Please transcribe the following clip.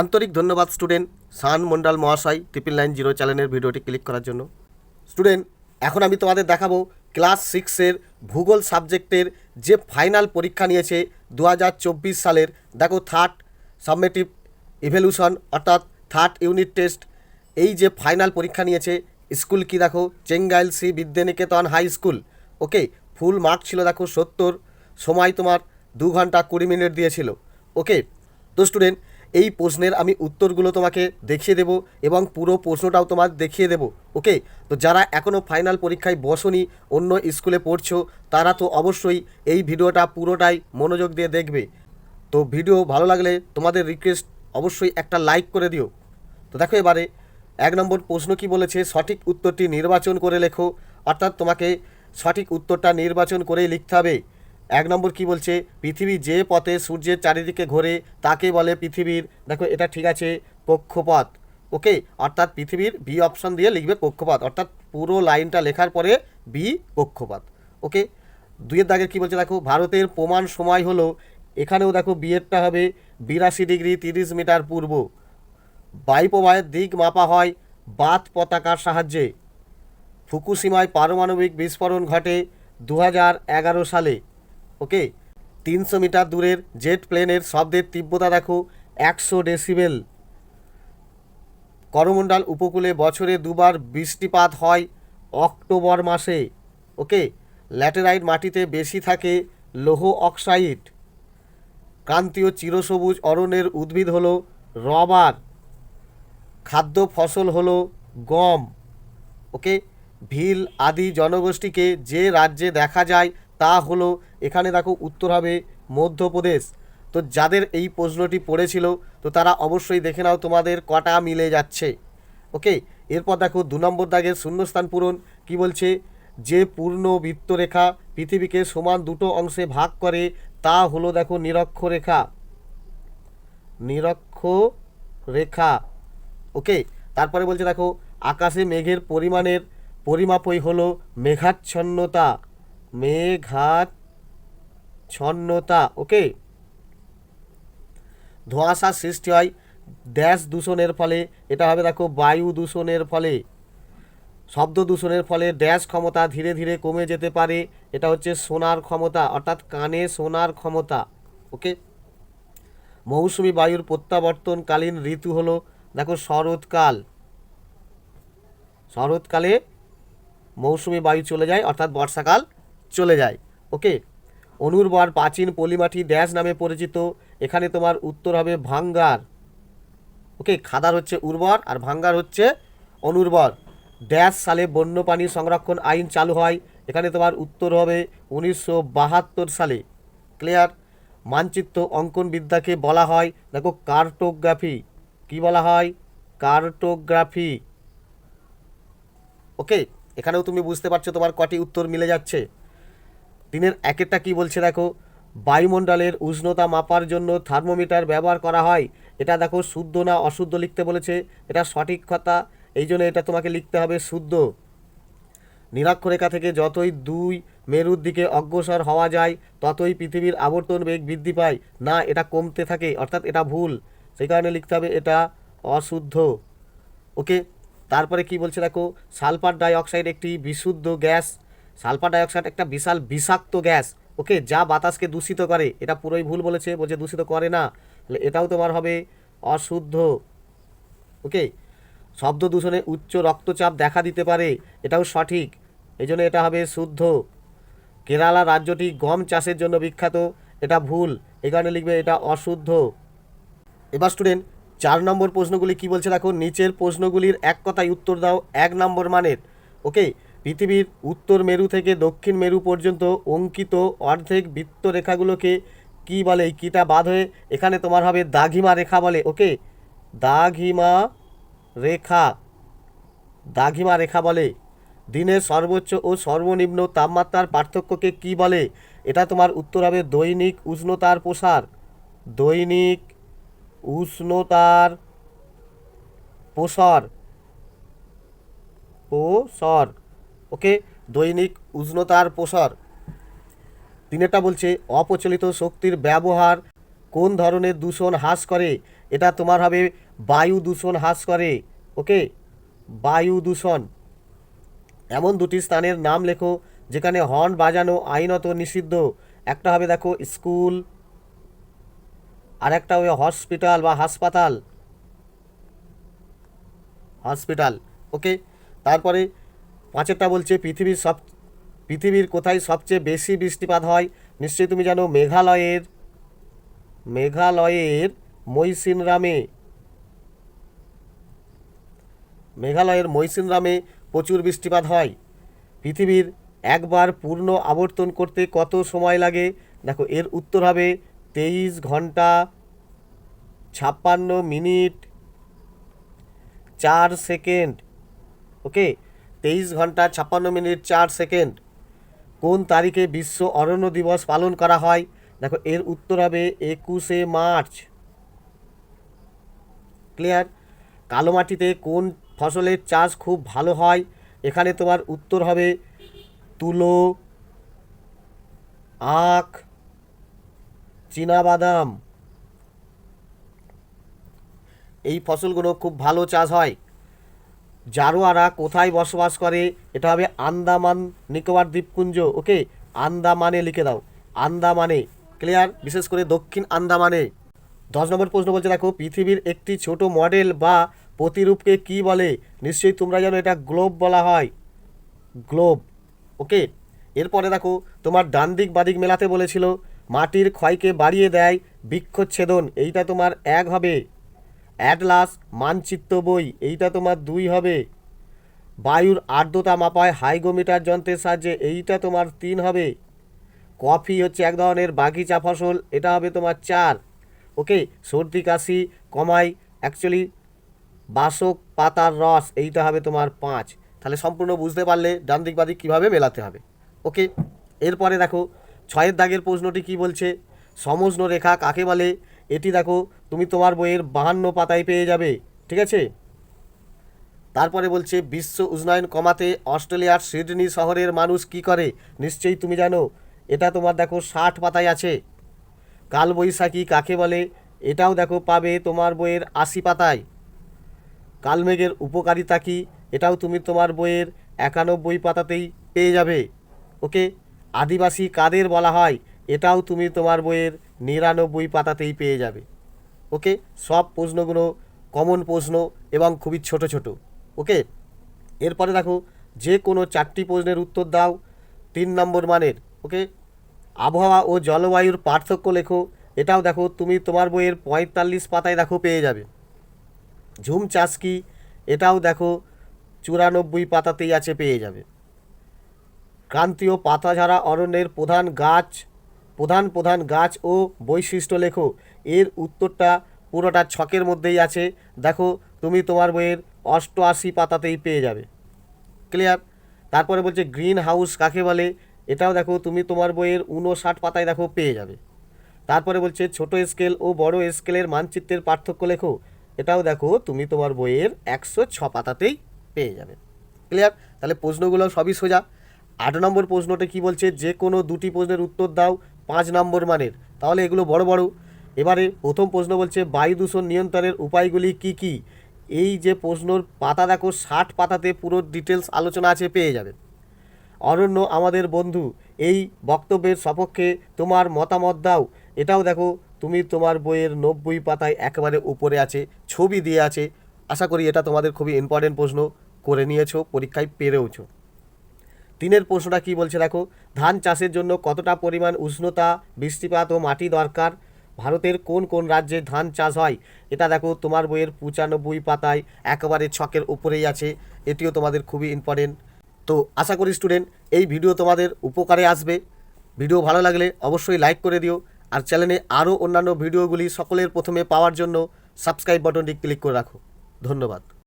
আন্তরিক ধন্যবাদ স্টুডেন্ট সান মন্ডল মহাশয় ট্রিপল নাইন জিরো চ্যানেলের ভিডিওটি ক্লিক করার জন্য। স্টুডেন্ট, এখন আমি তোমাদের দেখাবো ক্লাস সিক্সের ভূগোল সাবজেক্টের যে ফাইনাল পরীক্ষা নিয়েছে দু হাজার চব্বিশ সালের। দেখো থার্ড সাবমেটিভ ইভ্যালুশন অর্থাৎ থার্ড ইউনিট টেস্ট এই যে ফাইনাল পরীক্ষা নিয়েছে স্কুল কি দেখো? Chengail C Vidyaniketan high school okay full mark ছিল দেখো সত্তর। সময় তোমার দু ঘণ্টা কুড়ি মিনিট দিয়েছিল। ওকে তো স্টুডেন্ট এই প্রশ্নের আমি উত্তরগুলো তোমাকে দেখিয়ে দেবো এবং পুরো প্রশ্নটাও তোমার দেখিয়ে দেবো, ওকে? তো যারা এখনও ফাইনাল পরীক্ষায় বসনি, অন্য স্কুলে পড়ছো, তারা তো অবশ্যই এই ভিডিওটা পুরোটাই মনোযোগ দিয়ে দেখবে। তো ভিডিও ভালো লাগলে তোমাদের রিকোয়েস্ট অবশ্যই একটা লাইক করে দিও। তো দেখো এবারে, এক নম্বর প্রশ্ন কি বলেছে? সঠিক উত্তরটি নির্বাচন করে লেখো। অর্থাৎ তোমাকে সঠিক উত্তরটা নির্বাচন করেই লিখতে হবে। এক নম্বর কি বলছে? পৃথিবী যে পথে সূর্যের চারিদিকে ঘোরে তাকে বলে পৃথিবীর। দেখো, এটা ঠিক আছে কক্ষপথ ওকে, অর্থাৎ পৃথিবীর বি অপশন দিয়ে লিখবে কক্ষপথ অর্থাৎ পুরো লাইনটা লেখার পরে বি কক্ষপথ ওকে, দুইয়ের দাগের কী বলছে? দেখো, ভারতের প্রমাণ সময় হলো, এখানেও দেখো বিয়েরটা হবে বিরাশি ডিগ্রি তিরিশ মিটার পূর্ব। বায়ুপ্রবাহের দিক মাপা হয় বাত পতাকার সাহায্যে। ফুকুসীমায় পারমাণবিক বিস্ফোরণ ঘটে দু সালে। ওকে? তিনশো মিটার দূরের জেট প্লেনের শব্দের তীব্রতা দেখো, একশো ডেসিবেল। করমণ্ডল উপকূলে বছরে দুবার বৃষ্টিপাত হয় অক্টোবর মাসে, ওকে? ল্যাটেরাইট মাটিতে বেশি থাকে লৌহ অক্সাইড। ক্রান্তীয় চিরসবুজ অরণ্যের উদ্ভিদ হলো রবার। খাদ্য ফসল হলো গম, ওকে? ভিল আদি জনগোষ্ঠীকে যে রাজ্যে দেখা যায় তা হলো, এখানে দেখো উত্তর হবে মধ্যপ্রদেশ। তো যাদের এই প্রশ্নটি পড়েছিল, তো তারা অবশ্যই দেখে নাও তোমাদের কটা মিলে যাচ্ছে। ওকে? এরপর দেখো দু নম্বর দাগের শূন্যস্থান পূরণ, কি বলছে? যে পূর্ণ বৃত্তরেখা পৃথিবীকে সমান দুটো অংশে ভাগ করে, তা হলো দেখো নিরক্ষরেখা। নিরক্ষ রেখা ওকে? তারপরে বলছে দেখো, আকাশে মেঘের পরিমাণের পরিমাপই হলো মেঘাচ্ছন্নতা। মেঘাচ্ছন্নতা, ওকে? ধোঁয়াশা সৃষ্টি হয় ড্যাশ দূষণের ফলে, এটা হবে দেখো বায়ু দূষণের ফলে। শব্দ দূষণের ফলে ড্যাশ ক্ষমতা ধীরে ধীরে কমে যেতে পারে, এটা হচ্ছে সোনার ক্ষমতা, অর্থাৎ কানে সোনার ক্ষমতা, ওকে? মৌসুমি বায়ুর প্রত্যাবর্তনকালীন ঋতু হলো দেখো শরৎকাল। শরৎকালে মৌসুমি বায়ু চলে যায়, অর্থাৎ বর্ষাকাল। চলে যায়। ওকে অনুর্বর প্রাচীন পলিমাটি ড্যাশ নামে পরিচিত। এখানে তোমার উত্তর হবে ভাঙ্গার। ওকে খাদার হচ্ছে উর্বর আর ভাঙ্গার হচ্ছে অনুর্বর। ড্যাশ সালে বন্যপ্রাণী সংরক্ষণ আইন চালু হয়। এখানে তোমার উত্তর হবে উনিশশো বাহাত্তর সালে। ক্লিয়ার মানচিত্র অঙ্কন বিদ্যাকে বলা হয়। দেখো, কার্টোগ্রাফি। কি বলা হয়? কার্টোগ্রাফি। ওকে এখানেও তুমি বুঝতে পারছ তোমার কটি উত্তর মিলে যাচ্ছে। দিনের একেরটা কি বলছে দেখো? বায়ুমণ্ডলের উষ্ণতা মাপার জন্য থার্মোমিটার ব্যবহার করা হয়। এটা দেখো শুদ্ধ না অশুদ্ধ লিখতে বলেছে। এটা সঠিক কথা। এই জন্য এটা তোমাকে লিখতে হবে শুদ্ধ। নিরক্ষরেখা থেকে যতই দুই মেরুর দিকে অগ্রসর হওয়া যায়, ততই পৃথিবীর আবর্তন বেগ বৃদ্ধি পায়। না, এটা কমতে থাকে, অর্থাৎ এটা ভুল। সেই কারণে লিখতে হবে এটা অশুদ্ধ। ওকে, তারপরে কি বলছে দেখো? সালফার ডাইঅক্সাইড একটি বিশুদ্ধ গ্যাস। সালফার ডাইঅক্সাইড একটা বিশাল বিষাক্ত গ্যাস। ওকে, যা বাতাসকে দূষিত করে। এটা পুরোই ভুল বলেছে, বলছে দূষিত করে না। তাহলে এটাও তোমার হবে অশুদ্ধ। ওকে, শব্দ দূষণে উচ্চ রক্তচাপ দেখা দিতে পারে। এটাও সঠিক। এই জন্য এটা হবে শুদ্ধ। কেরালা রাজ্যটি গম চাষের জন্য বিখ্যাত। এটা ভুল। এই কারণে লিখবে এটা অশুদ্ধ। এবার স্টুডেন্ট চার নম্বর প্রশ্নগুলি কি বলছে দেখো? নিচের প্রশ্নগুলির এক কথায় উত্তর দাও, এক নম্বর মানের। ওকে পৃথিবীর উত্তর মেরু থেকে দক্ষিণ মেরু পর্যন্ত অঙ্কিত অর্ধেক বৃত্ত রেখাগুলোকে কি বলে এই কিটা বাদ হয়ে এখানে তোমার হবে দাঘিমা রেখা বলে, ওকে? দাঘিমা রেখা। দাঘিমা রেখা বলে। দিনের সর্বোচ্চ ও সর্বনিম্ন তাপমাত্রার পার্থক্যকে কি বলে? এটা তোমার উত্তর হবে দৈনিক উষ্ণতার প্রসার। দৈনিক উষ্ণতার প্রসার। প্রসার। ওকে দৈনিক উষ্ণতার প্রসার। তিনেরটা বলছে, অপ্রচলিত শক্তির ব্যবহার কোন ধরনের দূষণ হ্রাস করে? এটা তোমার হবে বায়ু দূষণ হ্রাস করে। ওকে? বায়ু দূষণ। এমন দুটি স্থানের নাম লেখো, যেখানে হর্ন বাজানো আইনত নিষিদ্ধ। একটা হবে দেখো, স্কুল। আর একটা হবে হসপিটাল বা হাসপাতাল। হসপিটাল। ওকে? তারপরে পাঁচেরটা বলছে, পৃথিবীর সব, পৃথিবীর কোথায় সবচেয়ে বেশি বৃষ্টিপাত হয়? নিশ্চয়ই তুমি জানো, মেঘালয়ের মেঘালয়ের মৈসিনরামে মেঘালয়ের মৈসিনরামে প্রচুর বৃষ্টিপাত হয়। পৃথিবীর একবার পূর্ণ আবর্তন করতে কত সময় লাগে? দেখো, এর উত্তর হবে তেইশ ঘণ্টা ছাপ্পান্ন মিনিট চার সেকেন্ড। ওকে? তেইশ ঘণ্টা ছাপ্পান্ন মিনিট চার সেকেন্ড। কোন তারিখে বিশ্ব অরণ্য দিবস পালন করা হয়? দেখো, এর উত্তর হবে একুশে মার্চ। ক্লিয়ার? কালো মাটিতে কোন ফসলের চাষ খুব ভালো হয়? এখানে তোমার উত্তর হবে তুলো, আখ, চীনাবাদাম। এই ফসলগুলো খুব ভালো চাষ হয়। জারোয়ারা কোথায় বসবাস করে, এটা হবে আন্দামান, নিকোবর দ্বীপপুঞ্জ। ওকে? আন্দামানে লিখে দাও। আন্দামানে, ক্লিয়ার? বিশেষ করে দক্ষিণ আন্দামানে। দশ নম্বর প্রশ্ন বলছে, দেখো, পৃথিবীর একটি ছোট মডেল বা প্রতিরূপকে কি বলে? নিশ্চয়ই তোমরা জানো, এটা গ্লোব বলা হয়। Globe, okay? এরপরে দেখো, তোমার ডান দিক বাদিক মেলাতে বলেছিল, মাটির ক্ষয়কে বাড়িয়ে দেয় বৃক্ষচ্ছেদন, এইটা তোমার এক হবে। অ্যাটলাস মানচিত্র বই, এইটা তোমার দুই হবে। বায়ুর আর্দ্রতা মাপায় হাইগোমিটার যন্ত্রের সাহায্যে এইটা তোমার তিন হবে। কফি হচ্ছে এক ধরনের বাগিচা ফসল, এটা হবে তোমার চার। ওকে সর্দি, কাশি, কমাই অ্যাকচুয়ালি বাসক, পাতার রস, এইটা হবে তোমার পাঁচ। তাহলে সম্পূর্ণ বুঝতে পারলে ডান দিক বাদিক কীভাবে মেলাতে হবে। ওকে এরপরে দেখো, ছয়ের দাগের প্রশ্নটি কি বলছে? সমষ্ণ রেখা কাকে বলে? এটি দেখো, তুমি তোমার বইয়ের বাহান্ন পাতায় পেয়ে যাবে, ঠিক আছে? তারপরে বলছে, বিশ্ব উষ্ণায়ন কমাতে অস্ট্রেলিয়ার সিডনি শহরের মানুষ কি করে? নিশ্চয়ই তুমি জানো, এটা তোমার দেখো ষাট পাতায় আছে। কালবৈশাখী কাকে বলে? এটাও দেখো পাবে তোমার বইয়ের আশি পাতায়। কালমেঘের উপকারিতা কী? এটাও তুমি তোমার বইয়ের একানব্বই পাতাতেই পেয়ে যাবে। ওকে? আদিবাসী কাদের বলা হয়? এটাও তুমি তোমার বইয়ের নিরানব্বই পাতাতেই পেয়ে যাবে। ওকে? সব প্রশ্নগুলো কমন প্রশ্ন এবং খুবই ছোট ছোট। ওকে? এরপরে দেখো, যে কোনো চারটি প্রশ্নের উত্তর দাও। তিন নম্বর মানের, ওকে? আবহাওয়া ও জলবায়ুর পার্থক্য লেখো। এটাও দেখো, তুমি তোমার বইয়ের পঁয়তাল্লিশ পাতায় দেখো পেয়ে যাবে। ঝুম চাষ কি? এটাও দেখো, চুরানব্বই পাতাতেই আছে পেয়ে যাবে। ক্রান্তীয় পাতাঝাড়া অরণ্যের প্রধান গাছ প্রধান প্রধান গাছ ও বৈশিষ্ট্য লেখো। এর উত্তরটা পুরোটা ছকের মধ্যেই আছে। দেখো, তুমি তোমার বইয়ের অষ্টআশি পাতাতেই পেয়ে যাবে। ক্লিয়ার তারপরে বলছে গ্রিন হাউস কাকে বলে? এটাও দেখো, তুমি তোমার বইয়ের উনষাট পাতায় দেখো, পেয়ে যাবে। তারপরে বলছে, ছোট স্কেল ও বড় স্কেলের মানচিত্রের পার্থক্য লেখো। এটাও দেখো, তুমি তোমার বইয়ের একশো ছ পাতাতেই পেয়ে যাবে। ক্লিয়ার তাহলে প্রশ্নগুলো সবই সোজা। আট নম্বর প্রশ্নটা কি বলছে? যে কোনো দুটি প্রশ্নের উত্তর দাও। পাঁচ নম্বর মানের। তাহলে এগুলো বড় বড়। এবারে প্রথম প্রশ্ন বলছে, বায়ু দূষণ নিয়ন্ত্রণের উপায়গুলি কি কি? এই যে প্রশ্নর পাতা দেখো, ষাট পাতাতে পুরো ডিটেলস আলোচনা আছে, পেয়ে যাবে। অরণ্য আমাদের বন্ধু, এই বক্তব্যের সপক্ষে তোমার মতামত দাও। এটাও দেখো, তুমি তোমার বইয়ের নব্বই পাতায় একেবারে উপরে আছে, ছবি দিয়ে আছে। আশা করি এটা তোমাদের খুবই ইম্পর্টেন্ট প্রশ্ন করে নিয়েছো, পরীক্ষায় পেরেওছো। তিনের প্রশ্নটা কি বলছে দেখো, ধান চাষের জন্য কতটা পরিমাণ উষ্ণতা, বৃষ্টিপাত ও মাটি দরকার? ভারতের কোন কোন রাজ্যে ধান চাষ হয়? এটা দেখো তোমার বইয়ের পঁচানব্বই পাতায় একেবারে ছকের উপরেই আছে, এটিও তোমাদের খুবই ইম্পর্টেন্ট তো আশা করি স্টুডেন্ট এই ভিডিও তোমাদের উপকারে আসবে। ভিডিও ভালো লাগলে অবশ্যই লাইক করে দিও, আর চ্যানেলে আরও অন্যান্য ভিডিওগুলি সকলের প্রথমে পাওয়ার জন্য সাবস্ক্রাইব বাটনটি ক্লিক করে রাখো। ধন্যবাদ।